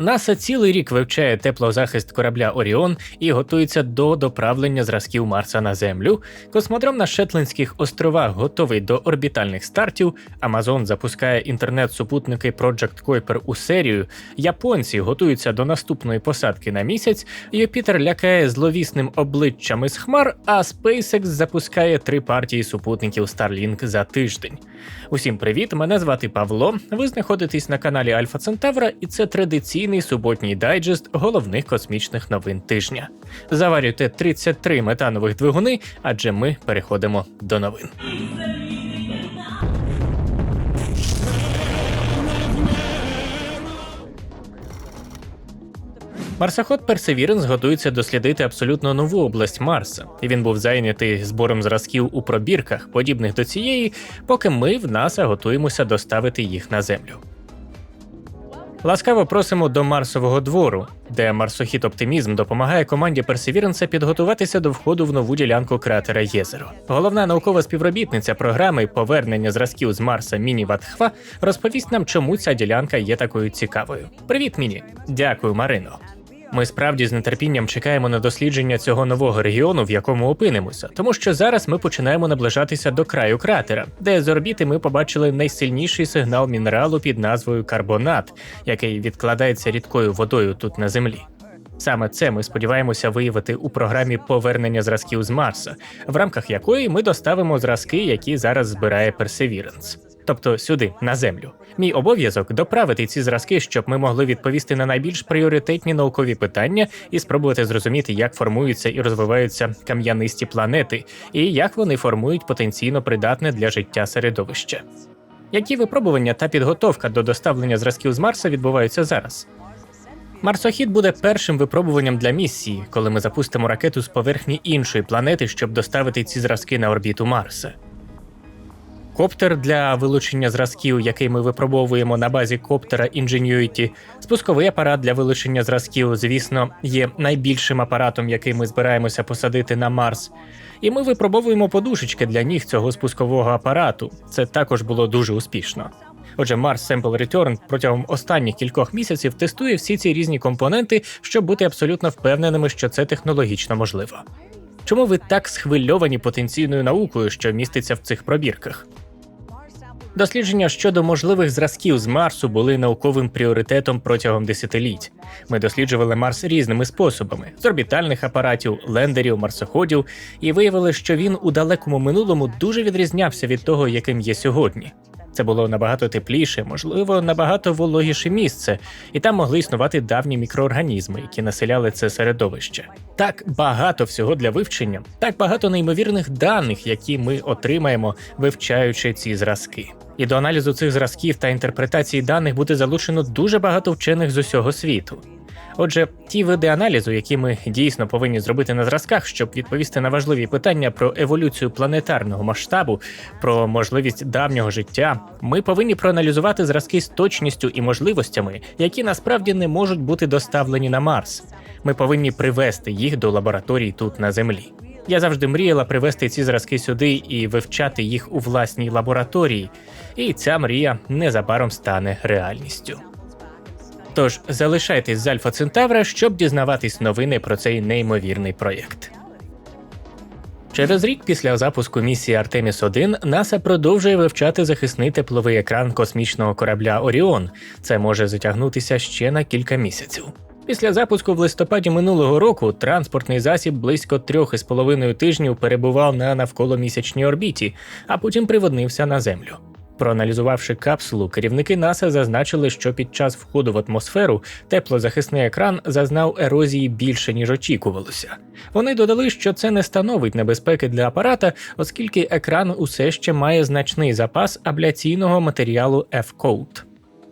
НАСА цілий рік вивчає теплозахист корабля Оріон і готується до доправлення зразків Марса на Землю. Космодром на Шетландських островах готовий до орбітальних стартів. Амазон запускає інтернет-супутники Project Kuiper у серію. Японці готуються до наступної посадки на місяць. Юпітер лякає зловісним обличчям із хмар, а SpaceX запускає три партії супутників Starlink за тиждень. Усім привіт! Мене звати Павло. Ви знаходитесь на каналі Альфа Центавра, і це традиційний суботній дайджест головних космічних новин тижня. Заварюйте 33 метанових двигуни, адже ми переходимо до новин. Марсоход Perseverance готується дослідити абсолютно нову область Марса, і він був зайнятий збором зразків у пробірках, подібних до цієї, поки ми в НАСА готуємося доставити їх на Землю. Ласкаво просимо до Марсового двору, де марсохід Оптимізм допомагає команді Персевіренса підготуватися до входу в нову ділянку кратера Єзеро. Головна наукова співробітниця програми повернення зразків з Марса Міні Ватхва розповість нам, чому ця ділянка є такою цікавою. Привіт, Міні! Дякую, Марино. Ми справді з нетерпінням чекаємо на дослідження цього нового регіону, в якому опинимося, тому що зараз ми починаємо наближатися до краю кратера, де з орбіти ми побачили найсильніший сигнал мінералу під назвою карбонат, який відкладається рідкою водою тут на землі. Саме це ми сподіваємося виявити у програмі повернення зразків з Марса, в рамках якої ми доставимо зразки, які зараз збирає Perseverance тобто сюди, на землю. Мій обов'язок доправити ці зразки, щоб ми могли відповісти на найбільш пріоритетні наукові питання і спробувати зрозуміти, як формуються і розвиваються кам'янисті планети, і як вони формують потенційно придатне для життя середовище. Які випробування та підготовка до доставлення зразків з Марса відбуваються зараз? Марсохід буде першим випробуванням для місії, коли ми запустимо ракету з поверхні іншої планети, щоб доставити ці зразки на орбіту Марса. Коптер для вилучення зразків, який ми випробовуємо на базі коптера Ingenuity, спусковий апарат для вилучення зразків, звісно, є найбільшим апаратом, який ми збираємося посадити на Марс. І ми випробовуємо подушечки для ніг цього спускового апарату. Це також було дуже успішно. Отже, Mars Sample Return протягом останніх кількох місяців тестує всі ці різні компоненти, щоб бути абсолютно впевненими, що це технологічно можливо. Чому ви так схвильовані потенційною наукою, що міститься в цих пробірках? Дослідження щодо можливих зразків з Марсу були науковим пріоритетом протягом десятиліть. Ми досліджували Марс різними способами: з орбітальних апаратів, лендерів, марсоходів, і виявили, що він у далекому минулому дуже відрізнявся від того, яким є сьогодні. Це було набагато тепліше, можливо, набагато вологіше місце, і там могли існувати давні мікроорганізми, які населяли це середовище. Так багато всього для вивчення, так багато неймовірних даних, які ми отримаємо, вивчаючи ці зразки. І до аналізу цих зразків та інтерпретації даних буде залучено дуже багато вчених з усього світу. Отже, ті види аналізу, які ми дійсно повинні зробити на зразках, щоб відповісти на важливі питання про еволюцію планетарного масштабу, про можливість давнього життя, ми повинні проаналізувати зразки з точністю і можливостями, які насправді не можуть бути доставлені на Марс. Ми повинні привести їх до лабораторій тут на Землі. Я завжди мріяла привезти ці зразки сюди і вивчати їх у власній лабораторії, і ця мрія незабаром стане реальністю. Тож залишайтесь з Альфа Центавра, щоб дізнаватись новини про цей неймовірний проєкт. Через рік після запуску місії Артеміс 1 НАСА продовжує вивчати захисний тепловий екран космічного корабля Оріон. Це може затягнутися ще на кілька місяців. Після запуску в листопаді минулого року транспортний засіб близько трьох із половиною тижнів перебував на навколомісячній орбіті, а потім приводнився на землю. Проаналізувавши капсулу, керівники НАСА зазначили, що під час входу в атмосферу теплозахисний екран зазнав ерозії більше ніж очікувалося. Вони додали, що це не становить небезпеки для апарата, оскільки екран усе ще має значний запас абляційного матеріалу F-Code.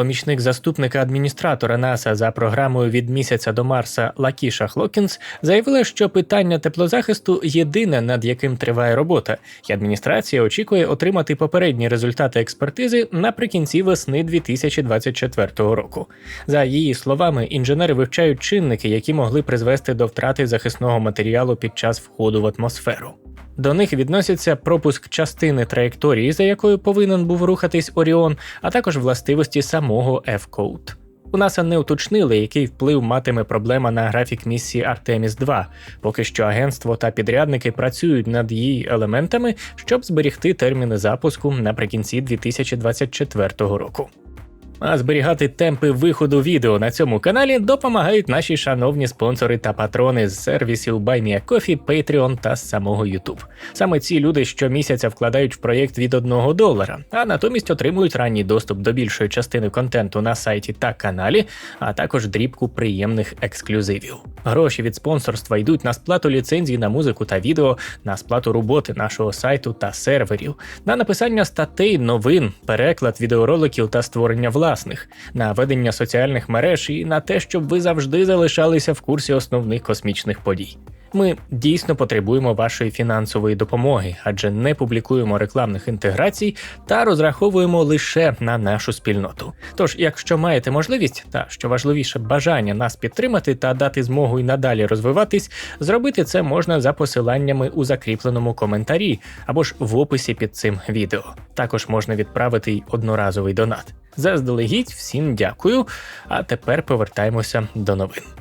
Помічник заступника адміністратора НАСА за програмою від місяця до Марса Лакіша Хлокінс заявила, що питання теплозахисту єдине, над яким триває робота, і адміністрація очікує отримати попередні результати експертизи наприкінці весни 2024 року. За її словами, інженери вивчають чинники, які могли призвести до втрати захисного матеріалу під час входу в атмосферу. До них відносяться пропуск частини траєкторії, за якою повинен був рухатись Оріон, а також властивості самого F-Code. У НАСА не уточнили, який вплив матиме проблема на графік місії Артеміс 2 Поки що агентство та підрядники працюють над її елементами, щоб зберігти терміни запуску наприкінці 2024 року. А зберігати темпи виходу відео на цьому каналі допомагають наші шановні спонсори та патрони з сервісів BuyMeACoffee, Patreon та самого YouTube. Саме ці люди щомісяця вкладають в проєкт від 1 долара, а натомість отримують ранній доступ до більшої частини контенту на сайті та каналі, а також дрібку приємних ексклюзивів. Гроші від спонсорства йдуть на сплату ліцензій на музику та відео, на сплату роботи нашого сайту та серверів, на написання статей, новин, переклад відеороликів та створення власних, на ведення соціальних мереж і на те, щоб ви завжди залишалися в курсі основних космічних подій. Ми дійсно потребуємо вашої фінансової допомоги, адже не публікуємо рекламних інтеграцій та розраховуємо лише на нашу спільноту. Тож, якщо маєте можливість, та що важливіше, бажання нас підтримати та дати змогу й надалі розвиватись, зробити це можна за посиланнями у закріпленому коментарі або ж в описі під цим відео. Також можна відправити й одноразовий донат. Заздалегідь всім дякую. А тепер повертаємося до новин.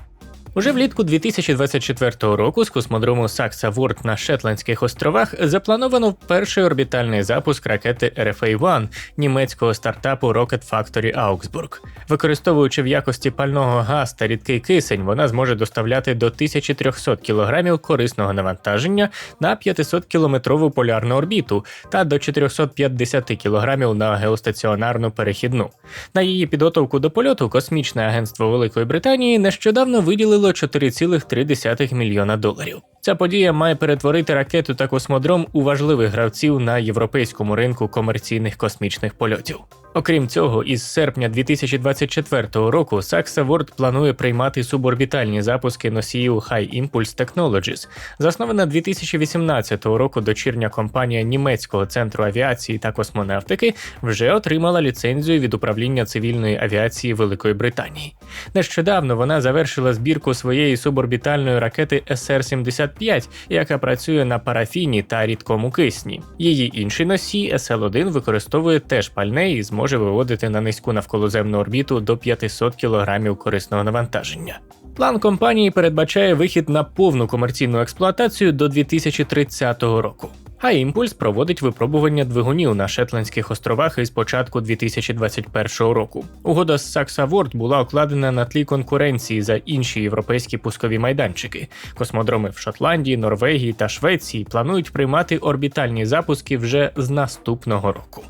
Уже влітку 2024 року з космодрому Сакса Ворд на Шетландських островах заплановано перший орбітальний запуск ракети RFA-1 німецького стартапу Rocket Factory Augsburg. Використовуючи в якості пального газ та рідкий кисень, вона зможе доставляти до 1300 кг корисного навантаження на 500-кілометрову полярну орбіту та до 450 кг на геостаціонарну перехідну. На її підготовку до польоту космічне агентство Великої Британії нещодавно виділило 4,3 мільйона доларів. Ця подія має перетворити ракету та космодром у важливих гравців на європейському ринку комерційних космічних польотів. Окрім цього, із серпня 2024 року Saxa World планує приймати суборбітальні запуски носіїв High Impulse Technologies. Заснована 2018 року дочірня компанія німецького центру авіації та космонавтики вже отримала ліцензію від управління цивільної авіації Великої Британії. Нещодавно вона завершила збірку своєї суборбітальної ракети SR-75, яка працює на парафіні та рідкому кисні. Її інший носій SL-1 використовує теж пальне і зможе виводити на низьку навколоземну орбіту до 500 кг корисного навантаження. План компанії передбачає вихід на повну комерційну експлуатацію до 2030 року. А імпульс проводить випробування двигунів на Шетландських островах із початку 2021 року. Угода з Saxa World була укладена на тлі конкуренції за інші європейські пускові майданчики. Космодроми в Шотландії, Норвегії та Швеції планують приймати орбітальні запуски вже з наступного року.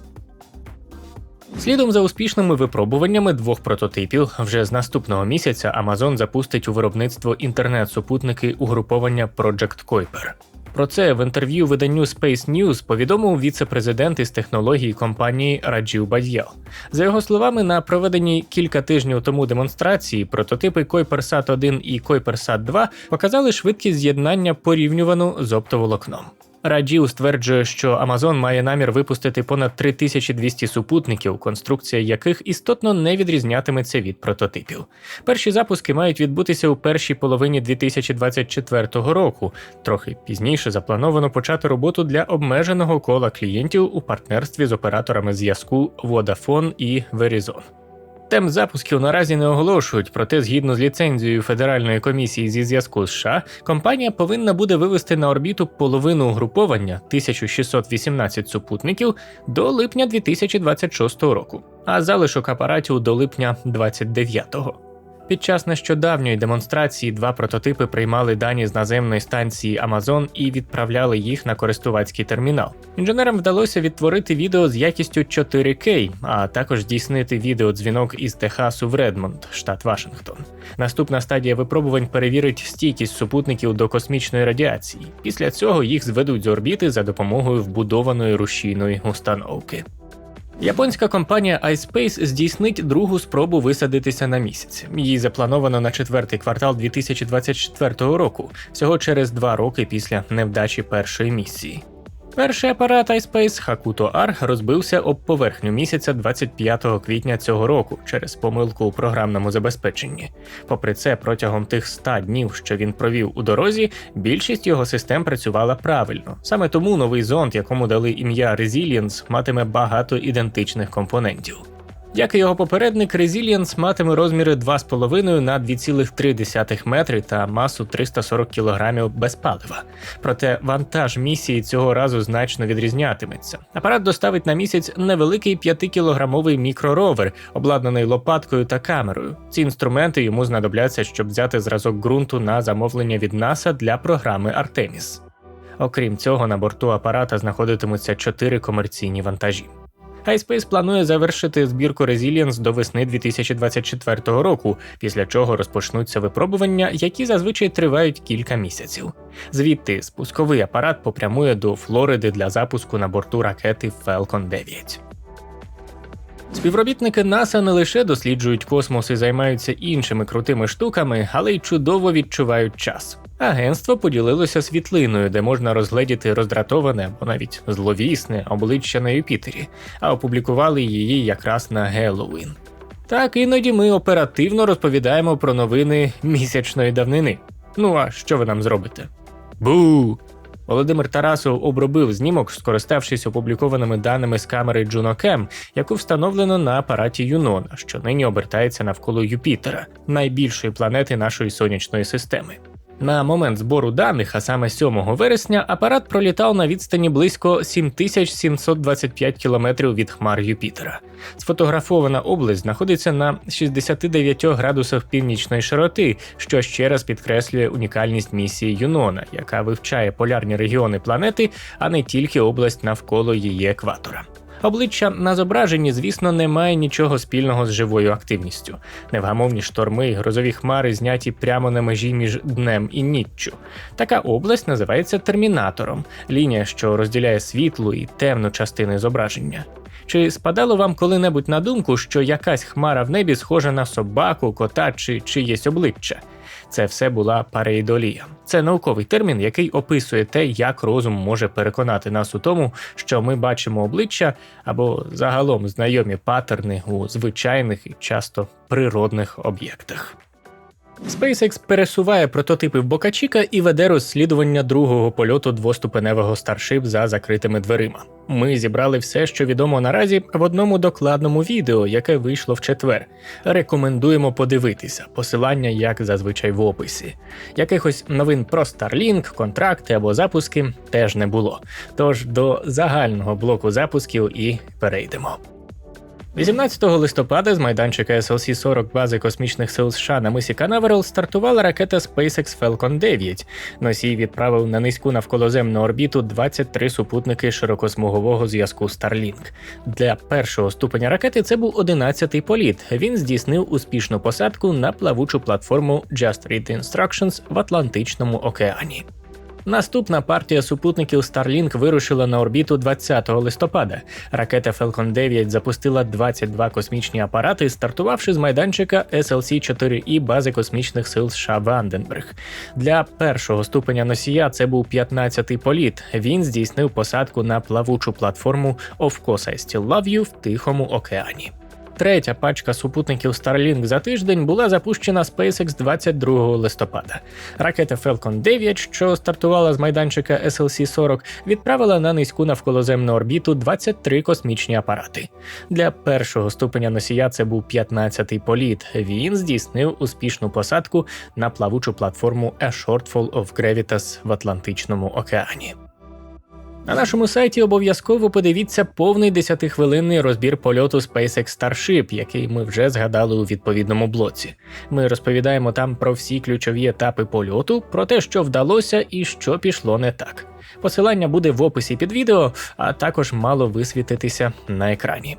Слідом за успішними випробуваннями двох прототипів, вже з наступного місяця Amazon запустить у виробництво інтернет-супутники угруповання Project Kuiper. Про це в інтерв'ю виданню Space News повідомив віце-президент із технологій компанії Раджів Бадьял. За його словами, на проведеній кілька тижнів тому демонстрації прототипи Койперсат 1 і Койперсат 2 показали швидкість з'єднання порівнювану з оптоволокном. Раджів стверджує, що Amazon має намір випустити понад 3200 супутників, конструкція яких істотно не відрізнятиметься від прототипів. Перші запуски мають відбутися у першій половині 2024 року. Трохи пізніше заплановано почати роботу для обмеженого кола клієнтів у партнерстві з операторами зв'язку Vodafone і Verizon. Темп запусків наразі не оголошують, проте, згідно з ліцензією Федеральної комісії зі зв'язку США, компанія повинна буде вивести на орбіту половину угруповання 1618 супутників до липня 2026 року, а залишок апаратів до липня 2029. Під час нещодавньої демонстрації два прототипи приймали дані з наземної станції Amazon і відправляли їх на користувацький термінал. Інженерам вдалося відтворити відео з якістю 4К, а також здійснити відеодзвінок із Техасу в Редмонд, штат Вашингтон. Наступна стадія випробувань перевірить стійкість супутників до космічної радіації. Після цього їх зведуть з орбіти за допомогою вбудованої рушійної установки. Японська компанія iSpace здійснить другу спробу висадитися на місяць. Її заплановано на четвертий квартал 2024 року, всього через два роки після невдачі першої місії. Перший апарат iSpace Hakuto R розбився об поверхню місяця 25 квітня цього року через помилку у програмному забезпеченні. Попри це, протягом тих 100 днів, що він провів у дорозі, більшість його систем працювала правильно. Саме тому новий зонд, якому дали ім'я Resilience, матиме багато ідентичних компонентів. Як і його попередник, Resilience матиме розміри 2,5 на 2,3 метри та масу 340 кг без палива. Проте вантаж місії цього разу значно відрізнятиметься. Апарат доставить на місяць невеликий 5-кілограмовий мікроровер, обладнаний лопаткою та камерою. Ці інструменти йому знадобляться, щоб взяти зразок ґрунту на замовлення від НАСА для програми Артеміс. Окрім цього, на борту апарата знаходитимуться чотири комерційні вантажі. iSpace планує завершити збірку Resilience до весни 2024 року, після чого розпочнуться випробування, які зазвичай тривають кілька місяців. Звідти спусковий апарат попрямує до Флориди для запуску на борту ракети Falcon 9. Співробітники НАСА не лише досліджують космос і займаються іншими крутими штуками, але й чудово відчувають час. Агентство поділилося світлиною, де можна розгледіти роздратоване або навіть зловісне обличчя на Юпітері, а опублікували її якраз на Геловін. Так іноді ми оперативно розповідаємо про новини місячної давнини. Ну а що ви нам зробите? Бу! Володимир Тарасов обробив знімок, скориставшись опублікованими даними з камери Juno яку встановлено на апараті Юнона, що нині обертається навколо Юпітера, найбільшої планети нашої сонячної системи. На момент збору даних, а саме 7 вересня, апарат пролітав на відстані близько 7725 кілометрів від хмар Юпітера. Сфотографована область знаходиться на 69 градусах північної широти, що ще раз підкреслює унікальність місії Юнона, яка вивчає полярні регіони планети, а не тільки область навколо її екватора. Обличчя на зображенні, звісно, не має нічого спільного з живою активністю. Невгамовні шторми, грозові хмари зняті прямо на межі між днем і ніччю. Така область називається термінатором, лінія, що розділяє світлу і темну частини зображення. Чи спадало вам коли-небудь на думку, що якась хмара в небі схожа на собаку, кота чи чиєсь обличчя? Це все була пареїдолія. Це науковий термін, який описує те, як розум може переконати нас у тому, що ми бачимо обличчя або загалом знайомі паттерни у звичайних і часто природних об'єктах. SpaceX пересуває прототипи в Бокачіка і веде розслідування другого польоту двоступеневого Starship за закритими дверима. Ми зібрали все, що відомо наразі, в одному докладному відео, яке вийшло в четвер. Рекомендуємо подивитися, посилання, як зазвичай в описі. Якихось новин про Starlink, контракти або запуски теж не було. Тож до загального блоку запусків і перейдемо. 18 листопада з майданчика SLC 40 бази космічних сил США на мисі Канаверал стартувала ракета SpaceX Falcon 9. Носій відправив на низьку навколоземну орбіту 23 супутники широкосмугового зв'язку Starlink. Для першого ступеня ракети це був 11-й політ. Він здійснив успішну посадку на плавучу платформу Just Read Instructions в Атлантичному океані. Наступна партія супутників Starlink вирушила на орбіту 20 листопада. Ракета Falcon 9 запустила 22 космічні апарати, стартувавши з майданчика SLC-4І бази космічних сил США Ванденберг. Для першого ступеня носія це був 15-й політ. Він здійснив посадку на плавучу платформу Of Course I Still Love You в Тихому океані. Третя пачка супутників Starlink за тиждень була запущена SpaceX 22 листопада. Ракета Falcon 9, що стартувала з майданчика SLC-40, відправила на низьку навколоземну орбіту 23 космічні апарати. Для першого ступеня носія це був 15-й політ. Він здійснив успішну посадку на плавучу платформу A Shortfall of Gravitas в Атлантичному океані. На нашому сайті обов'язково подивіться повний 10-хвилинний розбір польоту SpaceX Starship, який ми вже згадали у відповідному блоці. Ми розповідаємо там про всі ключові етапи польоту, про те, що вдалося і що пішло не так. Посилання буде в описі під відео, а також мало висвітитися на екрані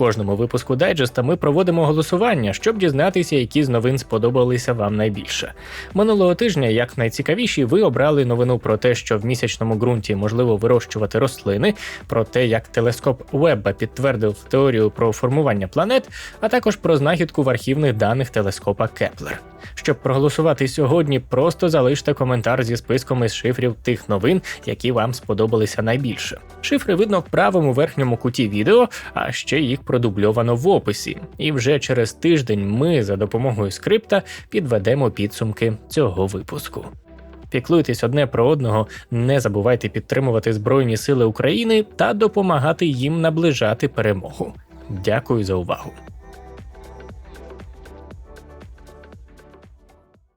кожному випуску дайджеста ми проводимо голосування, щоб дізнатися, які з новин сподобалися вам найбільше. Минулого тижня, як найцікавіші, ви обрали новину про те, що в місячному ґрунті можливо вирощувати рослини, про те, як телескоп Уебба підтвердив теорію про формування планет, а також про знахідку в архівних даних телескопа Кеплер. Щоб проголосувати сьогодні, просто залиште коментар зі списком із шифрів тих новин, які вам сподобалися найбільше. Шифри видно в правому верхньому куті відео, а ще їх продубльовано в описі. І вже через тиждень ми за допомогою скрипта підведемо підсумки цього випуску. Піклуйтесь одне про одного, не забувайте підтримувати Збройні Сили України та допомагати їм наближати перемогу. Дякую за увагу.